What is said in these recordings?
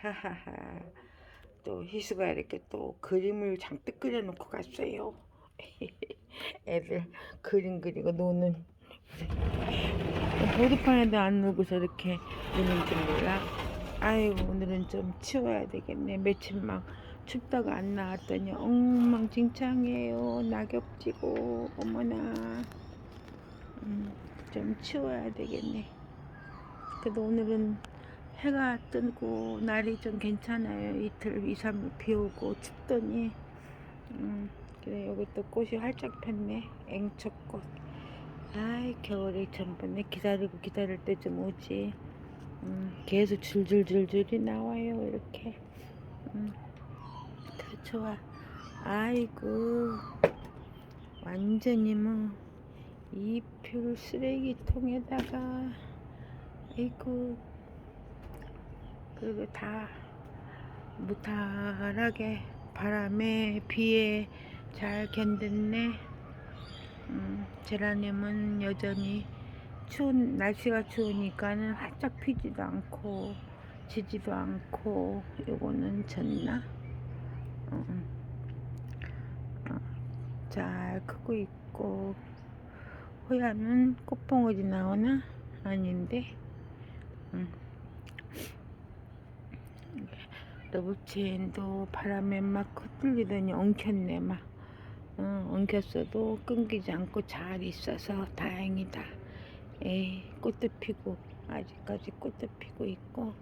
하하하. 또 희수가 이렇게 또 그림을 잔뜩 그려놓고 갔어요. 애들 그림 그리고 노는. 보드판에도 안 놓고서 이렇게 노는 줄 몰라. 아이고 오늘은 좀 치워야 되겠네. 며칠 막 춥다가 안 나왔더니 엉망진창이에요. 낙엽 지고 어머나. 음, 좀 치워야 되겠네. 그래도 오늘은 해가 뜨고 날이 좀 괜찮아요. 이틀, 이, 삼일 비 오고 춥더니. 음, 그래, 여기 또 꽃이 활짝 폈네. 앵초꽃. 아이, 겨울이 전번에 기다리고 기다릴 때 좀 오지. 음, 계속 줄줄줄줄이 나와요. 이렇게. 음, 그래, 좋아. 아이고. 완전히 뭐, 이표 쓰레기통에다가, 아이고. 그리고 다 무탈하게 바람에 비에 잘 견뎠네. 음, 제라늄은 여전히 추운 날씨가 추우니까는 활짝 피지도 않고 지지도 않고 요거는 졌나? 어, 어, 잘 크고 있고 호야는 꽃봉오리 나오나? 아닌데. 음. 러브체인도 바람에 막 흔들리더니 엉켰네 막. 어, 엉켰어도 끊기지 않고 잘 있어서 다행이다. 에이 꽃도 피고 아직까지 꽃도 피고 있고.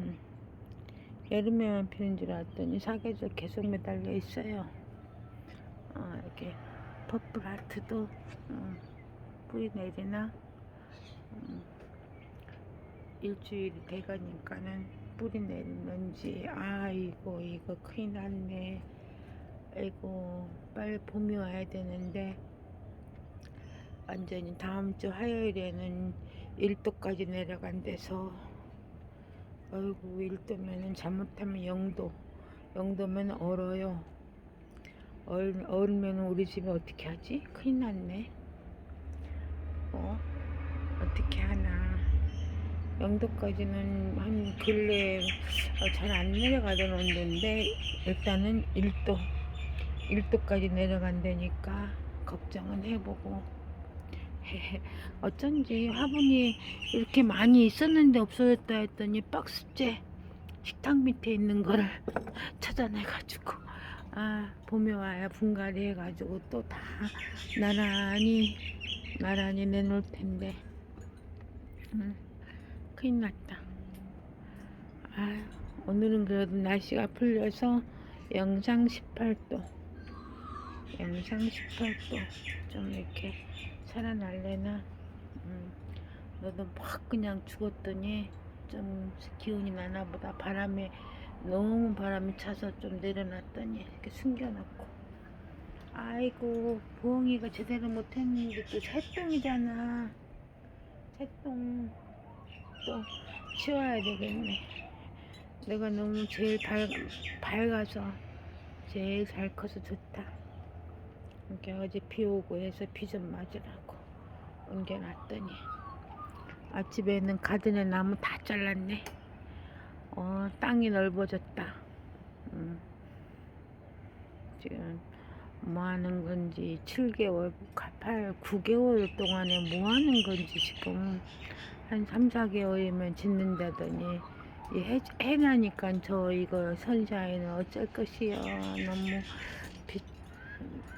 음. 여름에만 피는 줄 알았더니 사계절 계속 매달려 있어요. 어, 이렇게 퍼플 하트도 어, 뿌리 내리나? 음, 일주일이 돼가니까는 뿌리 내리는지 아이고 이거 큰일 났네. 아이고 빨리 봄이 와야 되는데. 완전히 다음 주 화요일에는 1도까지 내려간대서. 아이고 1도면은 잘못하면 0도 0도면 얼어요. 얼, 얼면 우리 집에 어떻게 하지? 큰일 났네. 어? 어떻게 하나 영도까지는 한 근래 잘 안 내려가던 온도인데 일단은 1도 1도까지 내려간다니까 걱정은 해보고 어쩐지 화분이 이렇게 많이 있었는데 없어졌다 했더니 박스째 식탁 밑에 있는 거를 찾아내가지고 아 봄에 와야 분갈이 해가지고 또 다 나란히 나란히 내놓을 텐데 음. 큰일 났다. 아, 오늘은 그래도 날씨가 풀려서 영상 18도. 영상 18도. 좀 이렇게 살아날래나. 음, 너도 막 그냥 죽었더니 좀 기운이 나나 보다. 바람에, 너무 바람이 차서 좀 내려놨더니 이렇게 숨겨놓고. 아이고, 부엉이가 제대로 못했는데 또 새똥이잖아. 새똥. 또 치워야 되겠네. 내가 너무 제일 밝, 밝아서 제일 잘 커서 좋다. 이렇게 어제 비 오고 해서 비 좀 맞으라고 옮겨놨더니 아침에는 가든에 나무 다 잘랐네. 어, 땅이 넓어졌다. 음. 지금 뭐 하는 건지 7개월, 8, 9개월 동안에 뭐 하는 건지 지금 한 3, 4개월이면 짓는다더니 이 해, 해나니까 저 이거 선샤인은 어쩔 것이요. 너무 빛,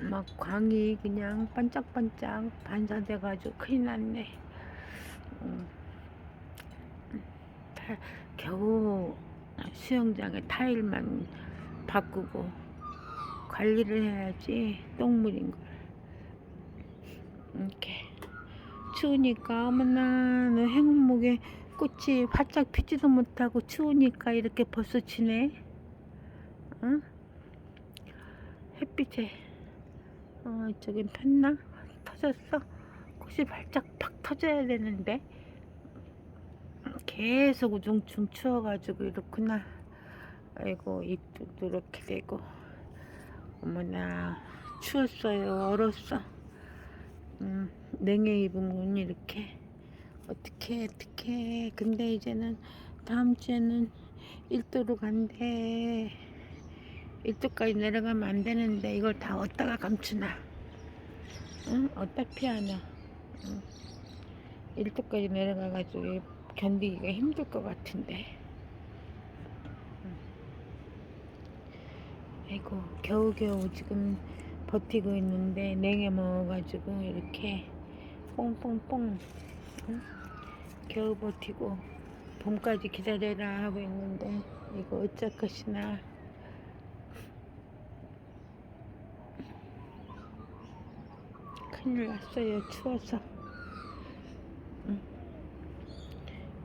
막 광이 그냥 반짝반짝 반사돼 가지고 큰일 났네. 음, 타, 겨우 수영장에 타일만 바꾸고 관리를 해야지 똥물인 걸. 이렇게 추우니까 어머나 너 행운목에 꽃이 바짝 피지도 못하고 추우니까 이렇게 벌써 지네 응? 햇빛에. 어 이쪽엔 폈나? 터졌어? 꽃이 발짝 팍 터져야 되는데. 계속 우중충 추워가지고 이렇구나. 아이고 입도 이렇게 되고. 어머나 추웠어요. 얼었어 음, 냉해 입으면 이렇게 어떻게 어떻게 근데 이제는 다음 주에는 1도로 간대. 1도까지 내려가면 안 되는데 이걸 다 어디다가 감추나? 응? 어디다 피하나? 응? 1도까지 내려가가지고 견디기가 힘들 것 같은데. 응. 아이고 겨우겨우 지금 버티고 있는데 냉해 먹어가지고 이렇게 뽕뽕뽕 응? 겨우 버티고 봄까지 기다려라 하고 있는데 이거 어쩔 것이나 큰일 났어요 추워서 응.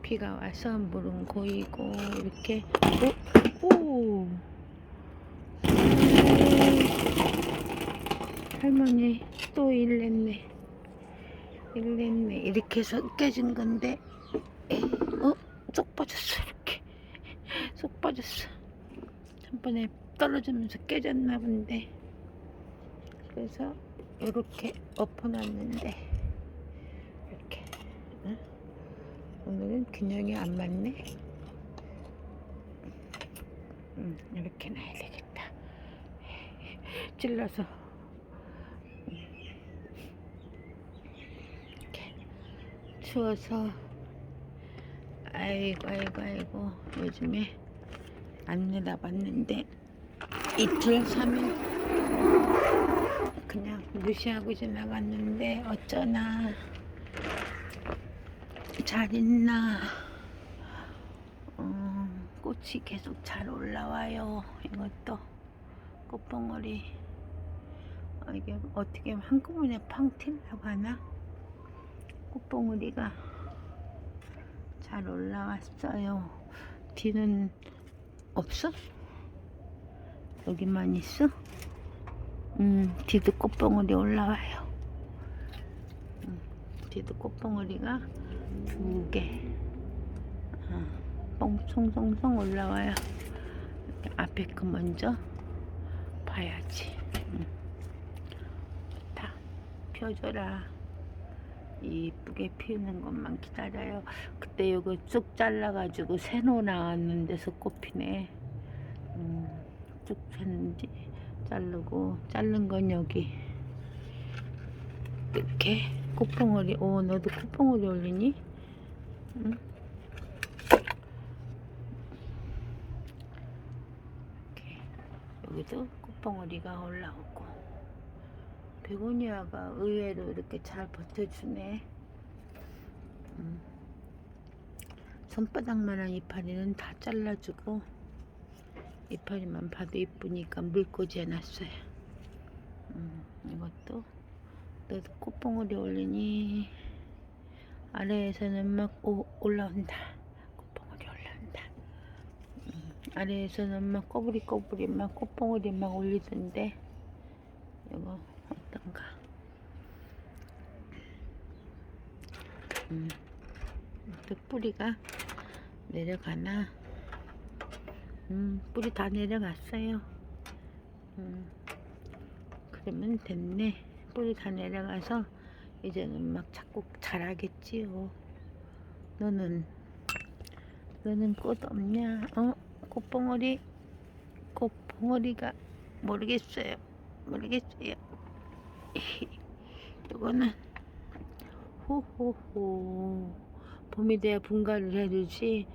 비가 와서 물은 고이고 이렇게 오, 오. 할머니 또 일냈네. 일냈네. 이렇게 해서 깨진 건데. 어? 쏙 빠졌어 이렇게. 쏙 빠졌어. 한 번에 떨어지면서 깨졌나 본데. 그래서 이렇게 엎어놨는데. 이렇게. 응? 오늘은 균형이 안 맞네. 응, 이렇게 놔야 되겠다. 찔러서 이렇게 추워서. 아이고 아이고 아이고. 요즘에 안 내다봤는데. 이틀 삼일. 그냥 무시하고 지나갔는데 어쩌나. 잘 있나. 어, 꽃이 계속 잘 올라와요 이것도. 꽃봉오리. 어, 이게 어떻게 한꺼번에 팡 튀려고 하나 꽃봉오리가 잘 올라왔어요. 뒤는 없어? 여기만 있어? 음, 뒤도 꽃봉오리 올라와요. 음, 뒤도 꽃봉오리가 두 개. 아, 뽕 송송송 올라와요. 이렇게 앞에 거 먼저 봐야지. 음. 다 펴줘라. 이쁘게 피우는 것만 기다려요. 그때 이거 쭉 잘라 가지고 새로 나왔는 데서 꽃피네. 음, 쭉 폈는지 자르고 자른 건 여기 이렇게 꽃봉오리. 오 너도 꽃봉오리 올리니? 응? 이렇게 여기도 꽃봉오리가 올라오고. 베고니아가 의외로 이렇게 잘 버텨주네. 음. 손바닥만한 이파리는 다 잘라주고 이파리만 봐도 이쁘니까 물꽂이 해놨어요. 음, 이것도 너도 꽃봉오리 올리니 아래에서는 막 오, 올라온다. 꽃봉오리 올라온다. 음, 아래에서는 막 꼬부리꼬부리 막 꽃봉오리 막 올리던데 이거 어떤가? 음, 또 뿌리가 내려가나? 음, 뿌리 다 내려갔어요. 음, 그러면 됐네. 뿌리 다 내려가서 이제는 막 자꾸 자라겠지요. 너는 너는 꽃 없냐? 어? 꽃봉오리 꽃봉오리가 모르겠어요. 모르겠어요. 이거는. 호호호. 봄이 돼야 분갈이를 해주지.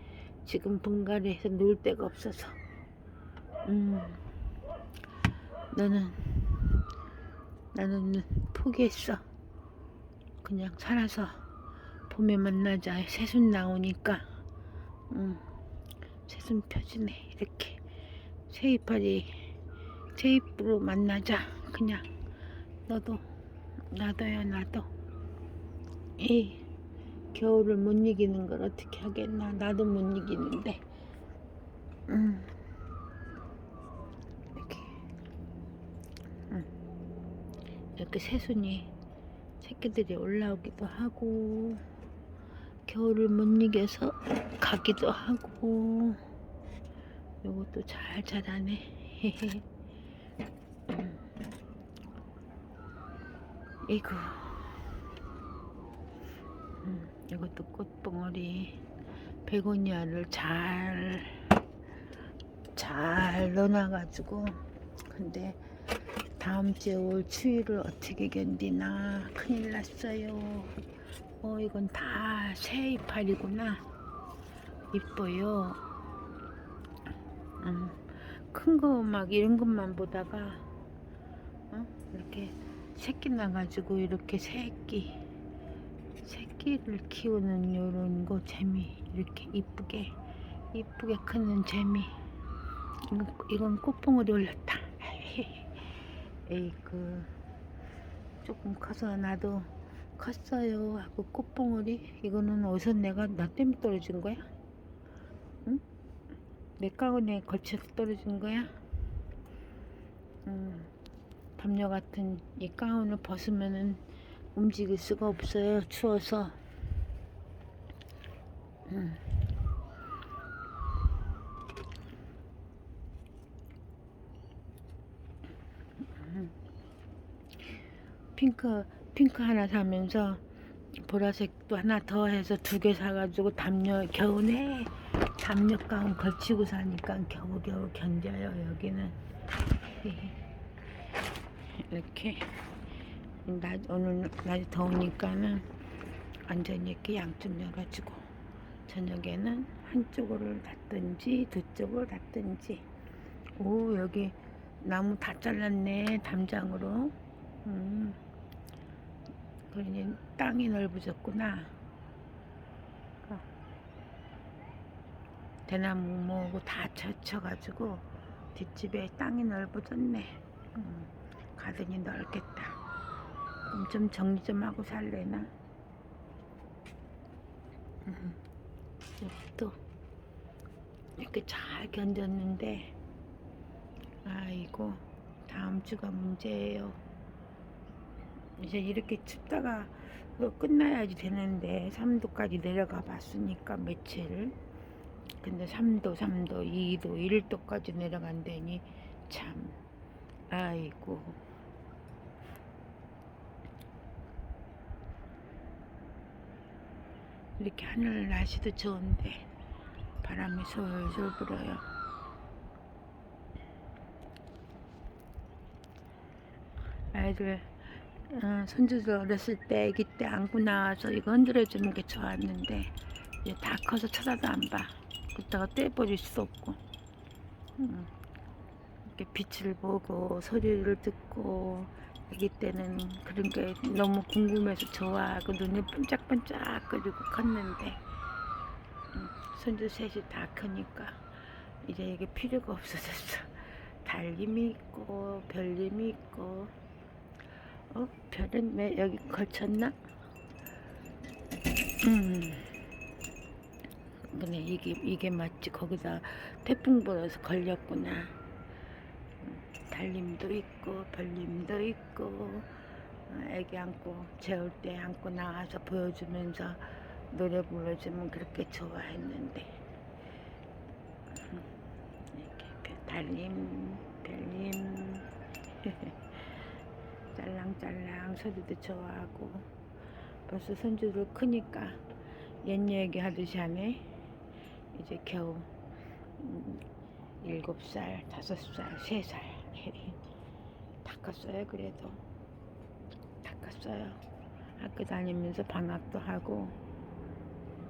지금 분갈이 해서 놀 데가 없어서. 음. 너는 나는 포기했어. 그냥 살아서 봄에 만나자. 새순 나오니까. 음. 새순 펴지네. 이렇게. 새이파리 새잎으로 만나자. 그냥. 너도 나도야 나도. 이 겨울을 못 이기는 걸 어떻게 하겠나? 나도 못 이기는데. 음. 이렇게. 음. 이렇게 새순이 새끼들이 올라오기도 하고 겨울을 못 이겨서 가기도 하고 요것도 잘 자라네. 음. 이거 음, 이것도 꽃봉오리 베고니아를 잘, 잘 넣어놔가지고. 근데 다음 주에 올 추위를 어떻게 견디나 큰일 났어요. 어, 이건 다 새 이파리구나. 이뻐요. 음, 큰거 막 이런 것만 보다가 어? 이렇게 새끼 나가지고 이렇게 새끼 새끼를 키우는 요런 거 재미 이렇게 이쁘게 이쁘게 크는 재미 이건, 이건 꽃봉오리 올렸다 에이그 조금 커서 나도 컸어요 하고 꽃봉오리 이거는 어디서 내가 나 때문에 떨어진 거야? 응? 내 가운에 걸쳐서 떨어진 거야? 음, 담요 같은 이 가운을 벗으면은 움직일 수가 없어요. 추워서. 핑크 핑크 하나 사면서 보라색도 하나 더 해서 두 개 사가지고 담요 겨우내 담요 가운 걸치고 사니까 겨우겨우 견뎌요 여기는 이렇게 낮 오늘 날이 더우니까는 완전히 이렇게 양쪽 열어가지고 저녁에는 한쪽으로 닫든지 두 쪽으로 닫든지. 오 여기 나무 다 잘랐네 담장으로. 음 그러니 땅이 넓어졌구나. 어. 대나무 뭐고 다 젖혀가지고 뒷집에 땅이 넓어졌네. 음, 가든이 넓겠다. 그럼 좀 정리 좀 하고 살래나? 음, 또 이렇게 잘 견뎠는데 아이고 다음 주가 문제예요. 이제 이렇게 춥다가 그 끝나야지 되는데 3도까지 내려가 봤으니까 며칠. 근데 3도 3도 2도 1도까지 내려간다니 참 아이고. 이렇게 하늘 날씨도 좋은데 바람이 솔솔 불어요. 아이들 어, 손주들 어렸을 때 아기 때 안고 나와서 이거 흔들어 주는 게 좋았는데 이제 다 커서 쳐다도 안 봐. 그때가 떼버릴 수 없고. 음, 이렇게 빛을 보고 소리를 듣고 아기 때는 그런 게 너무 궁금해서 좋아하고 눈이 반짝반짝 그리고 컸는데 음, 손주 셋이 다 크니까 이제 이게 필요가 없어졌어. 달림이 있고 별림이 있고 어? 별은 왜 여기 걸쳤나? 음. 근데 이게 이게 맞지 거기다 태풍 불어서 걸렸구나. 음, 달림도 있고 별림도 있고 어, 애기 안고 재울 때 안고 나와서 보여주면서 노래 불러주면 그렇게 좋아했는데. 음, 이렇게 별- 달림 별림 짤랑짤랑 소리도 좋아하고. 벌써 손주들 크니까 옛 얘기 하듯이 하네. 이제 겨우 음, 일곱 살, 다섯 살, 세 살. 다 컸어요 그래도. 다 컸어요. 학교 다니면서 방학도 하고.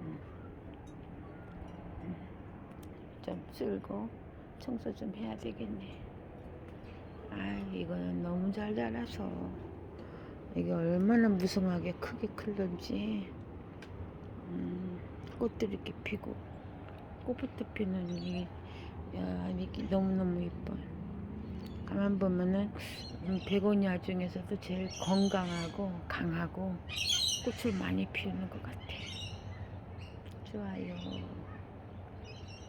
음, 음, 좀 쓸고 청소 좀 해야 되겠네. 아 이거는 너무 잘 자라서 이게 얼마나 무성하게 크게 클런지. 음, 꽃들이 이렇게 피고. 꽃부터 피는 이 야, 이게 너무너무 이뻐요 가만 보면은 음, 베고니아 중에서도 제일 건강하고 강하고 꽃을 많이 피우는 것 같아 좋아요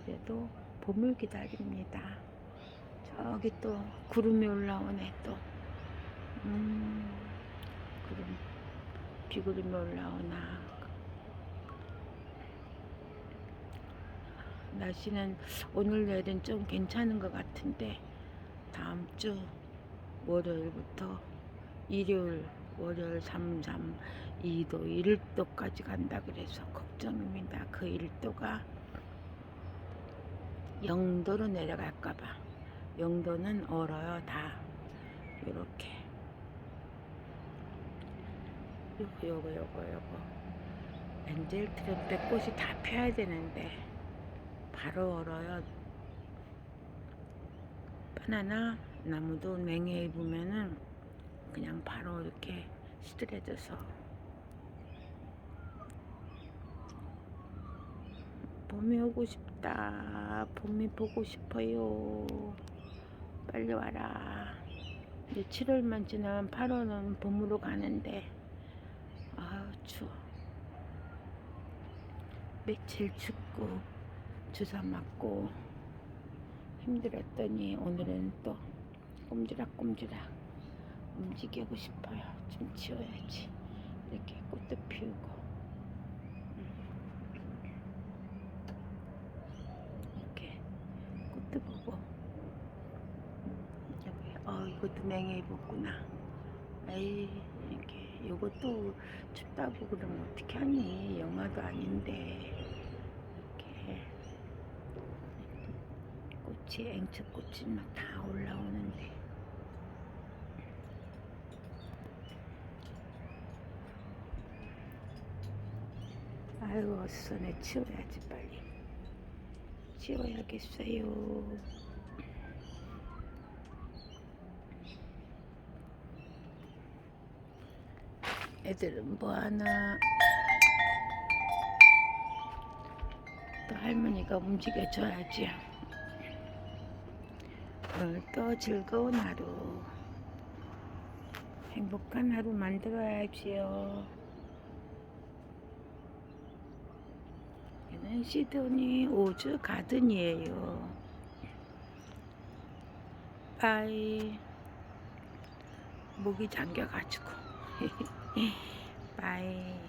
그래도 봄을 기다립니다 저기 또 구름이 올라오네 또. 음, 구름, 비구름이 올라오나. 날씨는 오늘 내일은 좀 괜찮은 것 같은데 다음 주 월요일부터 일요일 월요일 3, 3, 2도, 1도까지 간다 그래서 걱정입니다. 그 1도가 영도로 내려갈까봐. 영도는 얼어요 다. 요렇게. 요거 요거 요거 요거. 엔젤 트럼 때 꽃이 다 펴야 되는데 바로 얼어요 바나나 나무도 냉해 입으면은 그냥 바로 이렇게 시들해져서 봄이 오고 싶다. 봄이 보고 싶어요. 빨리 와라. 이제 7월만 지나면 8월은 봄으로 가는데 아우 추워. 며칠 춥고 주사 맞고 힘들었더니 오늘은 또 꼼지락꼼지락 움직이고 싶어요. 좀 치워야지. 이렇게 꽃도 피우고. 이렇게 꽃도 보고. 여기, 어, 이것도 맹해 입었구나. 에이, 이렇게. 요것도 춥다고 그러면 어떻게 하니? 영화도 아닌데. 이렇게. 꽃이, 앵초꽃이 막 다 올라오는데. 아이고 내 치워야지 빨리. 치워야겠어요. 애들은 뭐하나? 또 할머니가 움직여줘야지 오늘 또 즐거운 하루 행복한 하루 만들어야지요 여기는 시드니 오즈 가든이에요. 빠이. 목이 잠겨가지고. 빠이.